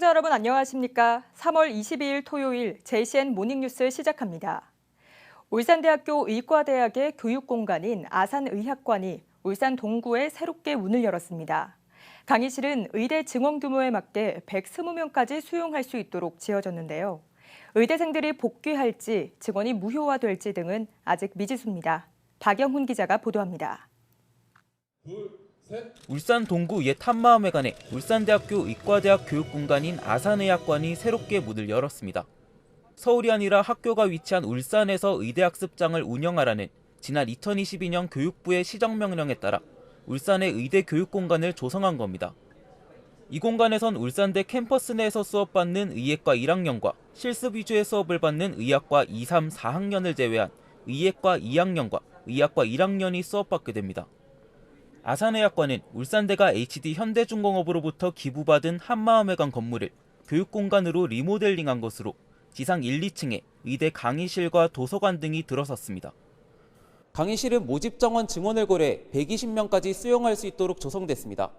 시청자 여러분 안녕하십니까? 3월 22일 토요일 JCN 모닝뉴스 시작합니다. 울산대학교 의과대학의 교육공간인 아산의학관이 울산 동구에 새롭게 문을 열었습니다. 강의실은 의대 증원 규모에 맞게 120명까지 수용할 수 있도록 지어졌는데요. 의대생들이 복귀할지 증원이 무효화될지 등은 아직 미지수입니다. 박영훈 기자가 보도합니다. 울산 동구 옛 한마음회관에 울산대학교 의과대학 교육공간인 아산의학관이 새롭게 문을 열었습니다. 서울이 아니라 학교가 위치한 울산에서 의대학습장을 운영하라는 지난 2022년 교육부의 시정명령에 따라 울산의 의대 교육공간을 조성한 겁니다. 이 공간에선 울산대 캠퍼스 내에서 수업받는 의예과 1학년과 실습 위주의 수업을 받는 의학과 2, 3, 4학년을 제외한 의예과 2학년과 의학과 1학년이 수업받게 됩니다. 아산의학관은 울산대가 HD 현대중공업으로부터 기부받은 한마음회관 건물을 교육공간으로 리모델링한 것으로 지상 1, 2층에 의대 강의실과 도서관 등이 들어섰습니다. 강의실은 모집 정원 증원을 고려 120명까지 수용할 수 있도록 조성됐습니다.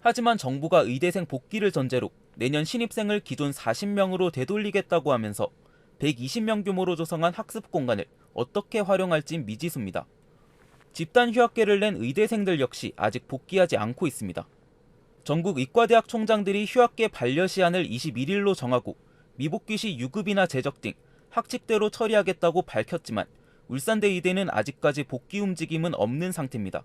하지만 정부가 의대생 복귀를 전제로 내년 신입생을 기존 40명으로 되돌리겠다고 하면서 120명 규모로 조성한 학습 공간을 어떻게 활용할지 미지수입니다. 집단 휴학계를 낸 의대생들 역시 아직 복귀하지 않고 있습니다. 전국 의과대학 총장들이 휴학계 반려 시한을 21일로 정하고 미복귀 시 유급이나 재적 등 학칙대로 처리하겠다고 밝혔지만 울산대 의대는 아직까지 복귀 움직임은 없는 상태입니다.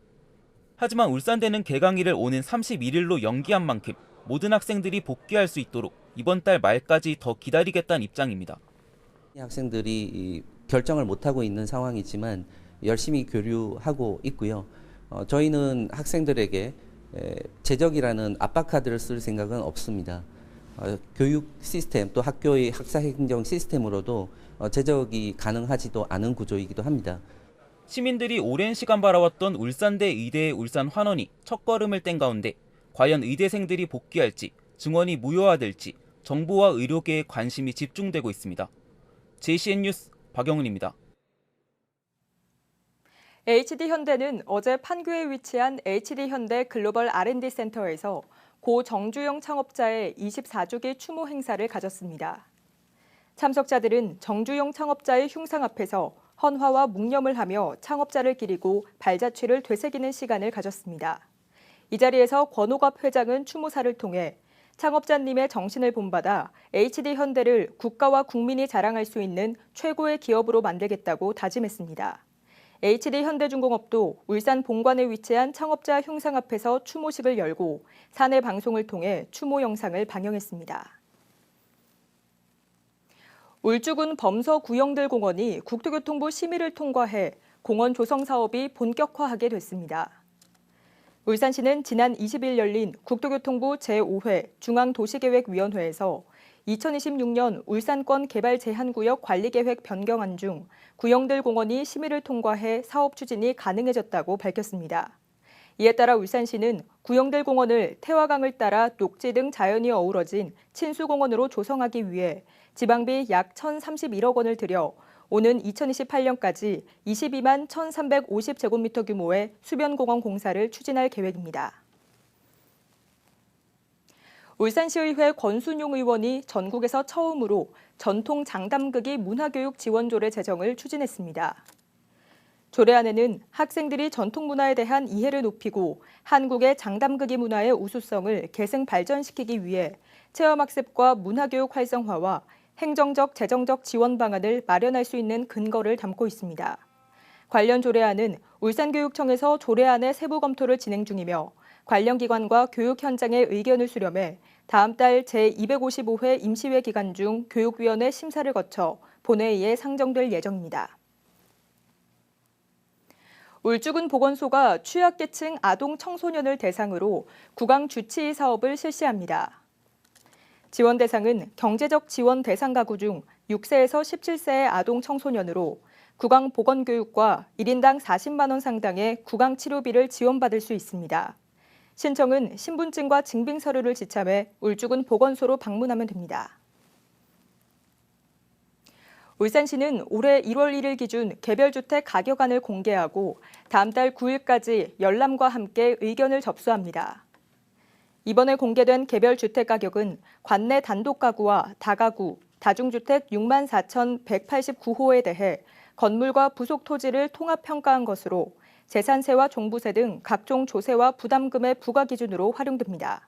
하지만 울산대는 개강일을 오는 31일로 연기한 만큼 모든 학생들이 복귀할 수 있도록 이번 달 말까지 더 기다리겠다는 입장입니다. 이 학생들이 이 결정을 못하고 있는 상황이지만 열심히 교류하고 있고요. 어, 저희는 학생들에게 에, 제적이라는 압박 카드를 쓸 생각은 없습니다. 어, 교육 시스템 또 학교의 학사 행정 시스템으로도 어, 제적이 가능하지도 않은 구조이기도 합니다. 시민들이 오랜 시간 바라왔던 울산대 의대의 울산 환원이 첫걸음을 뗀 가운데 과연 의대생들이 복귀할지 증원이 무효화될지 정부와 의료계에 관심이 집중되고 있습니다. JCN 뉴스 박영훈입니다. HD현대는 어제 판교에 위치한 HD현대 글로벌 R&D 센터에서 고 정주영 창업자의 24주기 추모 행사를 가졌습니다. 참석자들은 정주영 창업자의 흉상 앞에서 헌화와 묵념을 하며 창업자를 기리고 발자취를 되새기는 시간을 가졌습니다. 이 자리에서 권오갑 회장은 추모사를 통해 창업자님의 정신을 본받아 HD현대를 국가와 국민이 자랑할 수 있는 최고의 기업으로 만들겠다고 다짐했습니다. HD현대중공업도 울산 본관에 위치한 창업자 흉상 앞에서 추모식을 열고 사내 방송을 통해 추모 영상을 방영했습니다. 울주군 범서 구영들 공원이 국토교통부 심의를 통과해 공원 조성 사업이 본격화하게 됐습니다. 울산시는 지난 20일 열린 국토교통부 제5회 중앙도시계획위원회에서 2026년 울산권 개발 제한구역 관리계획 변경안 중 구영들 공원이 심의를 통과해 사업 추진이 가능해졌다고 밝혔습니다. 이에 따라 울산시는 구영들 공원을 태화강을 따라 녹지 등 자연이 어우러진 친수공원으로 조성하기 위해 지방비 약 1,031억 원을 들여 오는 2028년까지 22만 1,350제곱미터 규모의 수변공원 공사를 추진할 계획입니다. 울산시의회 권순용 의원이 전국에서 처음으로 전통 장담극이 문화교육 지원조례 제정을 추진했습니다. 조례 안에는 학생들이 전통 문화에 대한 이해를 높이고 한국의 장담극이 문화의 우수성을 계승 발전시키기 위해 체험학습과 문화교육 활성화와 행정적, 재정적 지원 방안을 마련할 수 있는 근거를 담고 있습니다. 관련 조례안은 울산교육청에서 조례안의 세부 검토를 진행 중이며 관련 기관과 교육 현장의 의견을 수렴해 다음 달 제255회 임시회 기간 중 교육위원회 심사를 거쳐 본회의에 상정될 예정입니다. 울주군 보건소가 취약계층 아동 청소년을 대상으로 구강 주치의 사업을 실시합니다. 지원 대상은 경제적 지원 대상 가구 중 6세에서 17세의 아동 청소년으로 구강 보건 교육과 1인당 40만 원 상당의 구강 치료비를 지원받을 수 있습니다. 신청은 신분증과 증빙 서류를 지참해 울주군 보건소로 방문하면 됩니다. 울산시는 올해 1월 1일 기준 개별주택 가격안을 공개하고 다음 달 9일까지 열람과 함께 의견을 접수합니다. 이번에 공개된 개별 주택 가격은 관내 단독 가구와 다가구, 다중주택 6만 4,189호에 대해 건물과 부속 토지를 통합 평가한 것으로 재산세와 종부세 등 각종 조세와 부담금의 부과 기준으로 활용됩니다.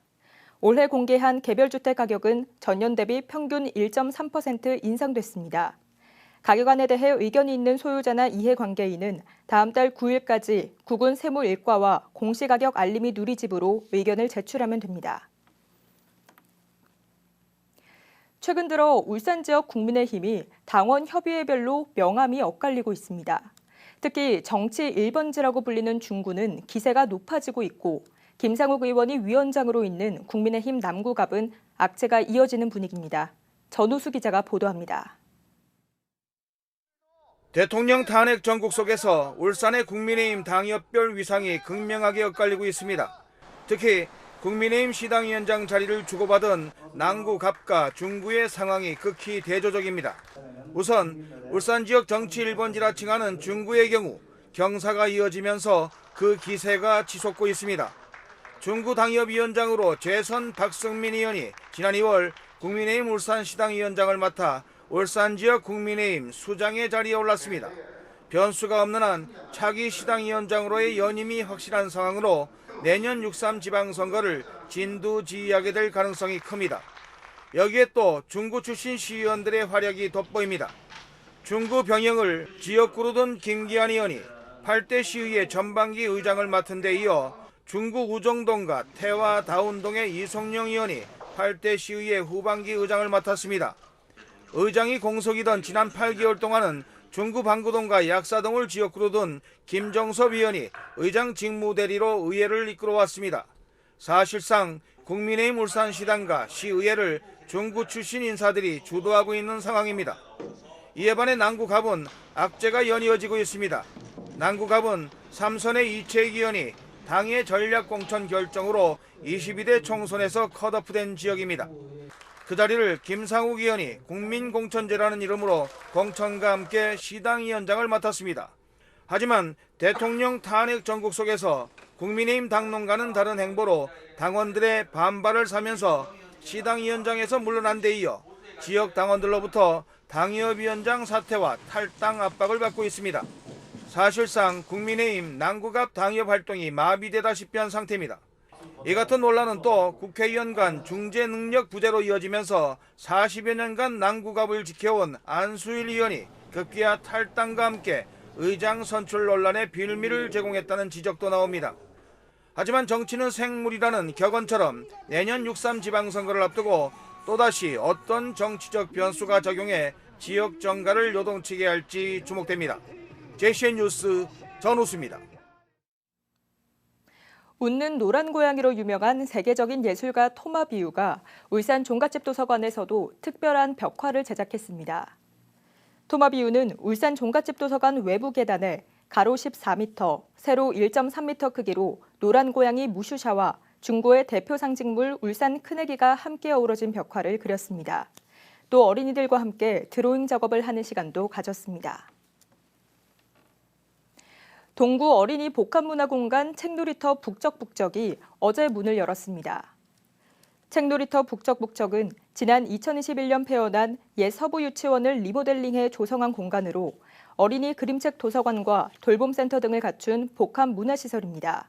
올해 공개한 개별주택 가격은 전년 대비 평균 1.3% 인상됐습니다. 가격안에 대해 의견이 있는 소유자나 이해관계인은 다음 달 9일까지 국군 세무일과와 공시가격 알림이 누리집으로 의견을 제출하면 됩니다. 최근 들어 울산 지역 국민의힘이 당원 협의회별로 명함이 엇갈리고 있습니다. 특히 정치 1번지라고 불리는 중구는 기세가 높아지고 있고 김상욱 의원이 위원장으로 있는 국민의힘 남구갑은 악재가 이어지는 분위기입니다. 전우수 기자가 보도합니다. 대통령 탄핵 전국 속에서 울산의 국민의힘 당협별 위상이 극명하게 엇갈리고 있습니다. 특히 국민의힘 시당위원장 자리를 주고받은 남구 갑과 중구의 상황이 극히 대조적입니다. 우선 울산 지역 정치 1번지라 칭하는 중구의 경우 경사가 이어지면서 그 기세가 치솟고 있습니다. 중구 당협위원장으로 재선 박승민 의원이 지난 2월 국민의힘 울산시당 위원장을 맡아 울산 지역 국민의힘 수장의 자리에 올랐습니다. 변수가 없는 한 차기 시당 위원장으로의 연임이 확실한 상황으로 내년 6.3 지방선거를 진두지휘하게 될 가능성이 큽니다. 여기에 또 중구 출신 시의원들의 활약이 돋보입니다. 중구 병영을 지역구로 둔 김기한 의원이 8대 시의회 전반기 의장을 맡은 데 이어 중구 우정동과 태화 다운동의 이성영 의원이 8대 시의회 후반기 의장을 맡았습니다. 의장이 공석이던 지난 8개월 동안은 중구 방구동과 약사동을 지역구로 둔 김정섭 의원이 의장 직무대리로 의회를 이끌어왔습니다. 사실상 국민의힘 울산시당과 시의회를 중구 출신 인사들이 주도하고 있는 상황입니다. 이에 반해 남구갑은 악재가 연이어지고 있습니다. 남구갑은 삼선의 이채익 의원이 당의 전략공천 결정으로 22대 총선에서 컷오프된 지역입니다. 그 자리를 김상욱 의원이 국민공천제라는 이름으로 공천과 함께 시당위원장을 맡았습니다. 하지만 대통령 탄핵 전국 속에서 국민의힘 당론과는 다른 행보로 당원들의 반발을 사면서 시당위원장에서 물러난 데 이어 지역 당원들로부터 당협위원장 사퇴와 탈당 압박을 받고 있습니다. 사실상 국민의힘 남구갑 당협 활동이 마비되다시피 한 상태입니다. 이 같은 논란은 또 국회의원 간 중재 능력 부재로 이어지면서 40여 년간 남구갑을 지켜온 안수일 의원이 급기야 탈당과 함께 의장 선출 논란의 빌미를 제공했다는 지적도 나옵니다. 하지만 정치는 생물이라는 격언처럼 내년 6.3 지방선거를 앞두고 또다시 어떤 정치적 변수가 적용해 지역 정가를 요동치게 할지 주목됩니다. 제시엔 뉴스 전우수입니다. 웃는 노란 고양이로 유명한 세계적인 예술가 토마 비유가 울산 종갓집 도서관에서도 특별한 벽화를 제작했습니다. 토마 비유는 울산 종갓집 도서관 외부 계단에 가로 14m, 세로 1.3m 크기로 노란 고양이 무슈샤와 중고의 대표 상징물 울산 큰애기가 함께 어우러진 벽화를 그렸습니다. 또 어린이들과 함께 드로잉 작업을 하는 시간도 가졌습니다. 동구 어린이 복합문화공간 책놀이터 북적북적이 어제 문을 열었습니다. 책놀이터 북적북적은 지난 2021년 폐원한 옛 서부 유치원을 리모델링해 조성한 공간으로 어린이 그림책 도서관과 돌봄센터 등을 갖춘 복합 문화시설입니다.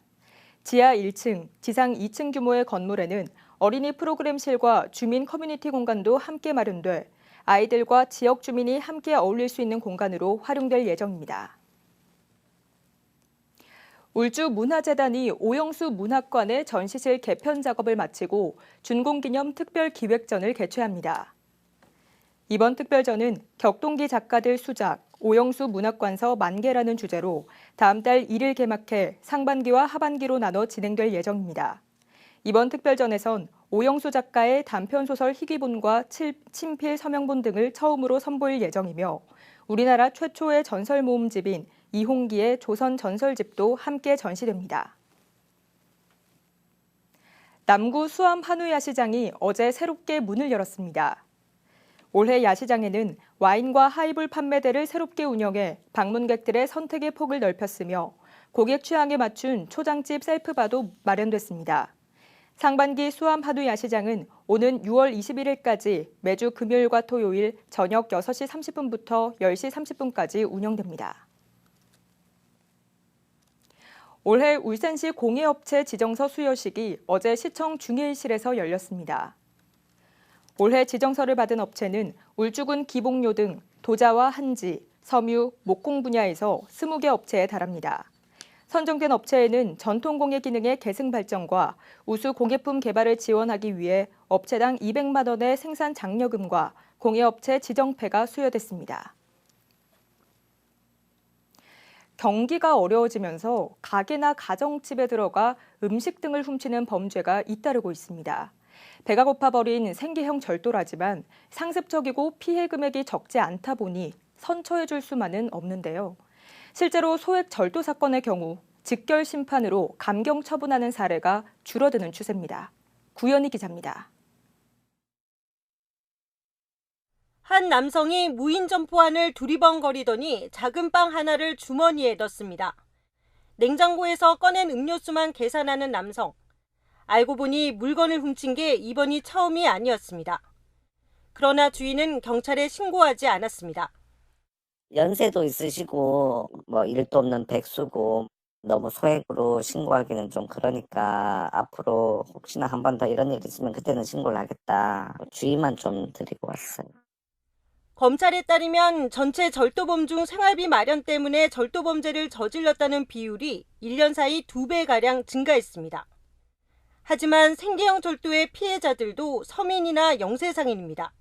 지하 1층, 지상 2층 규모의 건물에는 어린이 프로그램실과 주민 커뮤니티 공간도 함께 마련돼 아이들과 지역 주민이 함께 어울릴 수 있는 공간으로 활용될 예정입니다. 울주 문화재단이 오영수 문학관의 전시실 개편 작업을 마치고 준공기념 특별기획전을 개최합니다. 이번 특별전은 격동기 작가들 수작, 오영수 문학관서 만개라는 주제로 다음 달 1일 개막해 상반기와 하반기로 나눠 진행될 예정입니다. 이번 특별전에선 오영수 작가의 단편소설 희귀본과 친필 서명본 등을 처음으로 선보일 예정이며 우리나라 최초의 전설 모음집인 이홍기의 조선 전설집도 함께 전시됩니다. 남구 수암 한우 야시장이 어제 새롭게 문을 열었습니다. 올해 야시장에는 와인과 하이볼 판매대를 새롭게 운영해 방문객들의 선택의 폭을 넓혔으며 고객 취향에 맞춘 초장집 셀프바도 마련됐습니다. 상반기 수암 한우 야시장은 오는 6월 21일까지 매주 금요일과 토요일 저녁 6시 30분부터 10시 30분까지 운영됩니다. 올해 울산시 공예업체 지정서 수여식이 어제 시청 중회의실에서 열렸습니다. 올해 지정서를 받은 업체는 울주군 기봉료 등 도자와 한지, 섬유, 목공 분야에서 20개 업체에 달합니다. 선정된 업체에는 전통공예 기능의 계승 발전과 우수 공예품 개발을 지원하기 위해 업체당 200만 원의 생산 장려금과 공예업체 지정패가 수여됐습니다. 경기가 어려워지면서 가게나 가정집에 들어가 음식 등을 훔치는 범죄가 잇따르고 있습니다. 배가 고파버린 생계형 절도라지만 상습적이고 피해 금액이 적지 않다 보니 선처해 줄 수만은 없는데요. 실제로 소액 절도 사건의 경우 직결 심판으로 감경 처분하는 사례가 줄어드는 추세입니다. 구현희 기자입니다. 한 남성이 무인 점포안을 두리번거리더니 작은 빵 하나를 주머니에 넣습니다. 냉장고에서 꺼낸 음료수만 계산하는 남성. 알고 보니 물건을 훔친 게 이번이 처음이 아니었습니다. 그러나 주인은 경찰에 신고하지 않았습니다. 연세도 있으시고 뭐 일도 없는 백수고 너무 소액으로 신고하기는 좀 그러니까 앞으로 혹시나 한 번 더 이런 일 있으면 그때는 신고를 하겠다 주의만 좀 드리고 왔어요. 검찰에 따르면 전체 절도범 중 생활비 마련 때문에 절도범죄를 저질렀다는 비율이 1년 사이 2배가량 증가했습니다. 하지만 생계형 절도의 피해자들도 서민이나 영세상인입니다.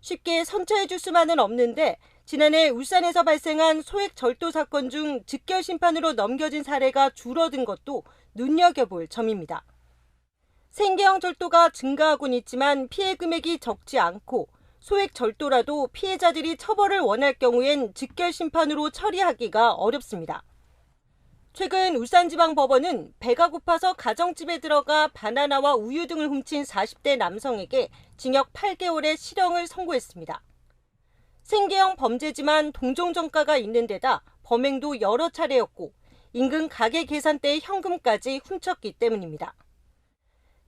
쉽게 선처해줄 수만은 없는데 지난해 울산에서 발생한 소액 절도 사건 중 즉결 심판으로 넘겨진 사례가 줄어든 것도 눈여겨볼 점입니다. 생계형 절도가 증가하곤 있지만 피해 금액이 적지 않고 소액 절도라도 피해자들이 처벌을 원할 경우엔 즉결 심판으로 처리하기가 어렵습니다. 최근 울산지방법원은 배가 고파서 가정집에 들어가 바나나와 우유 등을 훔친 40대 남성에게 징역 8개월의 실형을 선고했습니다. 생계형 범죄지만 동종정가가 있는 데다 범행도 여러 차례였고 인근 가게 계산대의 현금까지 훔쳤기 때문입니다.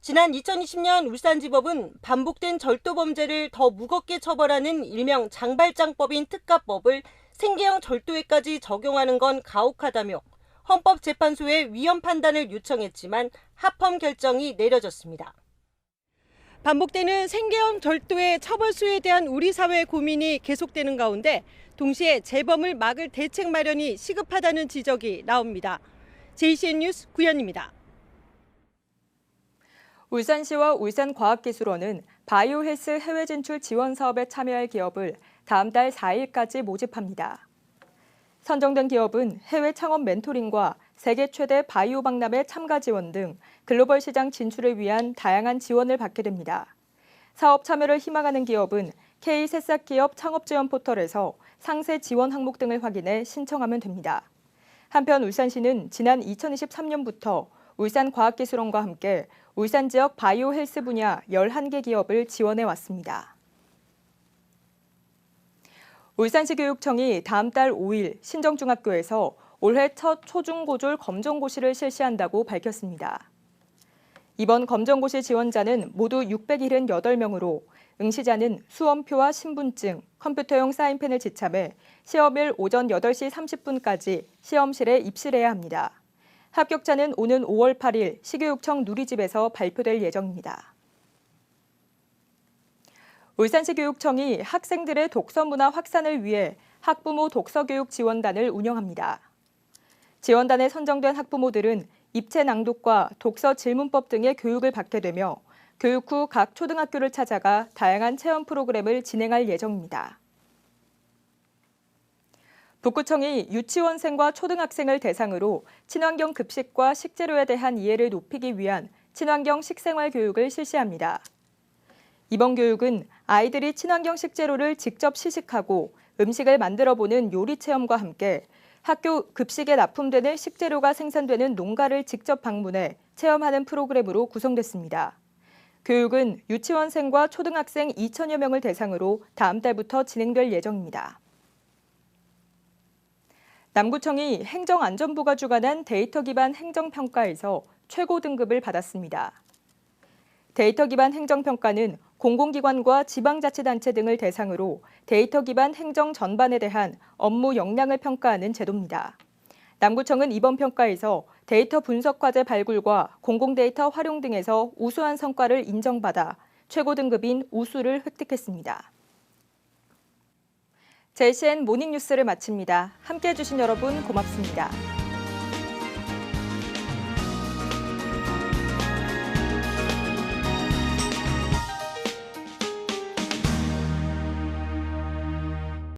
지난 2020년 울산지법은 반복된 절도 범죄를 더 무겁게 처벌하는 일명 장발장법인 특가법을 생계형 절도에까지 적용하는 건 가혹하다며 헌법재판소에 위헌 판단을 요청했지만 합헌 결정이 내려졌습니다. 반복되는 생계형 절도의 처벌 수에 대한 우리 사회의 고민이 계속되는 가운데 동시에 재범을 막을 대책 마련이 시급하다는 지적이 나옵니다. JCN 뉴스 구현입니다. 울산시와 울산과학기술원은 바이오 헬스 해외 진출 지원 사업에 참여할 기업을 다음 달 4일까지 모집합니다. 선정된 기업은 해외 창업 멘토링과 세계 최대 바이오 박람회 참가 지원 등 글로벌 시장 진출을 위한 다양한 지원을 받게 됩니다. 사업 참여를 희망하는 기업은 K 새싹 기업 창업 지원 포털에서 상세 지원 항목 등을 확인해 신청하면 됩니다. 한편 울산시는 지난 2023년부터 울산과학기술원과 함께 울산 지역 바이오 헬스 분야 11개 기업을 지원해 왔습니다. 울산시 교육청이 다음 달 5일 신정중학교에서 올해 첫 초중고졸 검정고시를 실시한다고 밝혔습니다. 이번 검정고시 지원자는 모두 678명으로 응시자는 수험표와 신분증, 컴퓨터용 사인펜을 지참해 시험일 오전 8시 30분까지 시험실에 입실해야 합니다. 합격자는 오는 5월 8일 시교육청 누리집에서 발표될 예정입니다. 울산시 교육청이 학생들의 독서 문화 확산을 위해 학부모 독서교육 지원단을 운영합니다. 지원단에 선정된 학부모들은 입체 낭독과 독서 질문법 등의 교육을 받게 되며 교육 후 각 초등학교를 찾아가 다양한 체험 프로그램을 진행할 예정입니다. 북구청이 유치원생과 초등학생을 대상으로 친환경 급식과 식재료에 대한 이해를 높이기 위한 친환경 식생활 교육을 실시합니다. 이번 교육은 아이들이 친환경 식재료를 직접 시식하고 음식을 만들어 보는 요리 체험과 함께 학교 급식에 납품되는 식재료가 생산되는 농가를 직접 방문해 체험하는 프로그램으로 구성됐습니다. 교육은 유치원생과 초등학생 2천여 명을 대상으로 다음 달부터 진행될 예정입니다. 남구청이 행정안전부가 주관한 데이터 기반 행정평가에서 최고 등급을 받았습니다. 데이터 기반 행정평가는 공공기관과 지방자치단체 등을 대상으로 데이터 기반 행정 전반에 대한 업무 역량을 평가하는 제도입니다. 남구청은 이번 평가에서 데이터 분석 과제 발굴과 공공데이터 활용 등에서 우수한 성과를 인정받아 최고 등급인 우수를 획득했습니다. JCN 모닝뉴스를 마칩니다. 함께해 주신 여러분 고맙습니다.